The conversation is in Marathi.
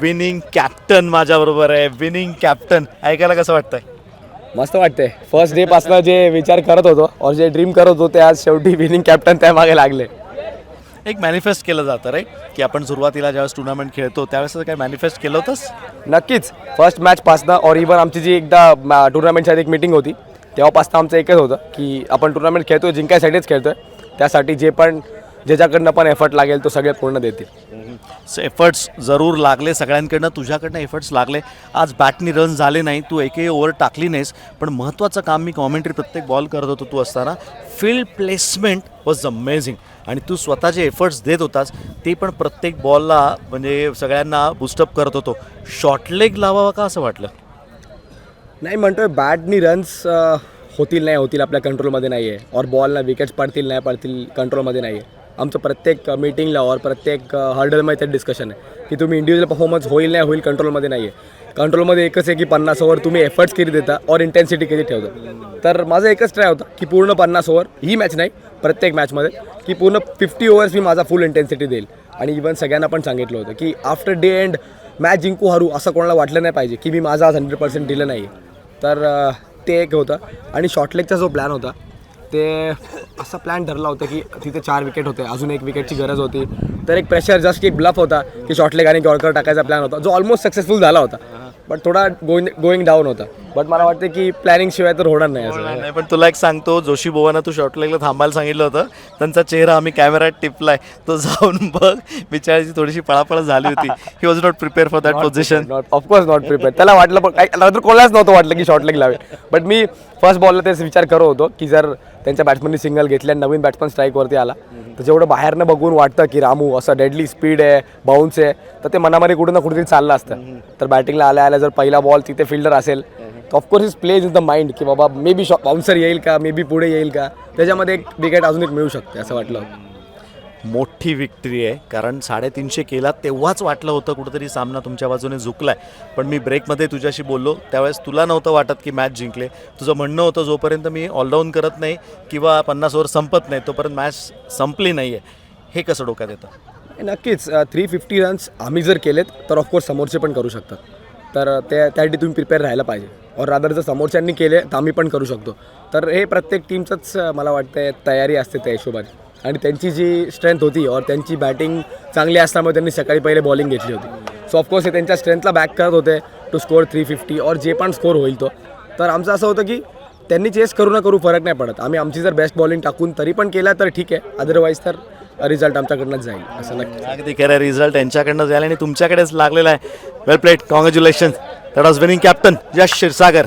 विनिंग कॅप्टन माझ्याबरोबर आहे. विनिंग कॅप्टन ऐकायला कसं वाटतंय? मस्त वाटते फर्स्ट डे पासून जे विचार करत होतो और जे ड्रीम करत होतो ते आज शेवटी विनिंग कॅप्टन त्या मागे लागले. एक मॅनिफेस्ट केलं जातं राईट की आपण सुरुवातीला ज्यावेळेस टुर्नामेंट खेळतो त्यावेळेस काय मॅनिफेस्ट केलं होतंस? नक्कीच. फर्स्ट मॅच पासनं और इवन आमची जी एकदा टुर्नामेंटच्या आधी एक मिटिंग होती तेव्हापासून आमचं एकच होतं की आपण टुर्नामेंट खेळतोय जिंकायसाठीच खेळतोय. त्यासाठी जे पण ज्याच्याकडनं पण एफर्ट लागेल तो सगळे पूर्ण देतील. एफर्ट्स जरूर लागले सगळ्यांकडनं तुझ्याकडनं एफर्ट्स लागले. आज बॅटनी रन झाले नाही तू एकही ओव्हर टाकली नाहीस पण महत्त्वाचं काम मी कॉमेंट्री प्रत्येक बॉल करत होतो तू असताना फील्ड प्लेसमेंट वॉज अमेझिंग आणि तू स्वतःचे एफर्ट्स देत होतास ते पण प्रत्येक बॉलला म्हणजे सगळ्यांना बुस्टअप करत होतो. शॉर्ट लेग लावावा का असं वाटलं? नाही म्हणतोय बॅटनी रन्स होतील नाही होतील आपल्या कंट्रोलमध्ये नाही आहे और बॉलला विकेट्स पडतील नाही पडतील कंट्रोलमध्ये नाही आहे आमचं प्रत्येक मीटिंगला और प्रत्येक हर्डलमध्ये ते डिस्कशन आहे. की तुम्ही इंडिव्हिज्युअल परफॉर्मन्स होईल नाही होईल कंट्रोलमध्ये नाही आहे कंट्रोलमध्ये एकच आहे की पन्नास ओव्हर तुम्ही एफर्ट्स किती देता और इंटेन्सिटी किती ठेवता. तर माझा एकच ट्राय होता की पूर्ण पन्नास ओव्हर ही मॅच नाही प्रत्येक मॅचमध्ये की पूर्ण फिफ्टी ओव्हर्स मी माझा फुल इंटेन्सिटी देईल. आणि इवन सगळ्यांना पण सांगितलं होतं की आफ्टर डे एंड मॅच जिंकू हरू असं कोणाला वाटलं नाही पाहिजे की मी माझा आज हंड्रेड पर्सेंट दिलं नाही तर ते एक होतं. आणि शॉर्टलेगचा जो प्लॅन होता ते असा प्लॅन ठरला होता की तिथे चार विकेट होते अजून एक विकेटची गरज होती. तर एक प्रेशर जस्ट एक ब्लफ होता की शॉर्टलेग आणि यॉर्कर टाकायचा प्लॅन होता जो ऑलमोस्ट सक्सेसफुल झाला होता. बट थोडा गोईंग गोईंग डाऊन होता. बट मला वाटतं की प्लॅनिंग शिवाय तर होणार नाही असं. नाही पण तुला एक सांगतो जोशी बोवाना तू शॉर्ट लेगला थांबायला सांगितलं होतं. त्यांचा चेहरा आम्ही कॅमेऱ्यात टिपलाय. तो जाऊन बघ बिचाराची थोडीशी पळापळ झाली होती. He was not prepare for that position not of course not prepare त्याला वाटलं पण काही नंतर कोणालाच नव्हतं वाटलं की शॉर्ट लेग लावेल. बट मी फर्स्ट बॉलला तेच विचार करत होतो की जर त्यांच्या बॅट्समननी सिंगल घेतली आणि नवीन बॅट्समन स्ट्राईकवरती आला. तर जेवढं बाहेरनं बघून वाटतं की रामू असं डेडली स्पीड आहे बाउन्स आहे तर ते मनामध्ये कुठं ना कुठेतरी चाललं असतं. तर बॅटिंगला आल्या आल्या जर पहिला बॉल तिथे फिल्डर असेल तर of course is plays in the mind की बाबा मे बी शॉ बाउन्सर येईल का? मे बी पुढे येईल का? त्याच्यामध्ये एक विकेट अजून एक मिळू शकते असं वाटलं. मोठी विक्ट्री आहे. कारण साडेतीनशे केला तेव्हाच वाटलं होतं कुठंतरी सामना तुमच्या बाजूने झुकलाय. पण मी ब्रेकमध्ये तुझ्याशी बोललो. त्यावेळेस तुला नव्हतं वाटत की मॅच जिंकले. तुझं म्हणणं होतं जोपर्यंत मी ऑलडाऊन करत नाही किंवा पन्नास ओव्हर संपत नाही तोपर्यंत मॅच संपली नाही आहे हे कसं डोक्यात येतं? नक्कीच थ्री फिफ्टी रन्स आम्ही जर केलेत तर ऑफकोर्स समोरचे पण करू शकतात. तर त्या त्यासाठी तुम्ही प्रिपेअर राहायला पाहिजे. और रादर जर समोरच्यांनी केले तर आम्ही पण करू शकतो. तर हे प्रत्येक टीमचंच मला वाटतं तयारी असते त्या हिशोबाने. आणि त्यांची जी स्ट्रेंथ होती और त्यांची बॅटिंग चांगली असल्यामुळे त्यांनी सकाळी पहिले बॉलिंग घेतली होती. सो ऑफकोर्स हे त्यांच्या स्ट्रेंथला बॅक करत होते टू स्कोर थ्री फिफ्टी और जे पण स्कोर होईल तो. तर आमचं असं होतं की त्यांनी चेस करू ना करू फरक नाही पडत. आम्ही आमची जर बेस्ट बॉलिंग टाकून तरी पण केला तर ठीक आहे. अदरवाईज तर रिझल्ट आमच्याकडनंच जाईल असं नक्की. अगदी खरं रिझल्ट त्यांच्याकडनं जाईल आणि तुमच्याकडेच लागलेला आहे. Well played congratulation that was winning captain Yash Kshirsagar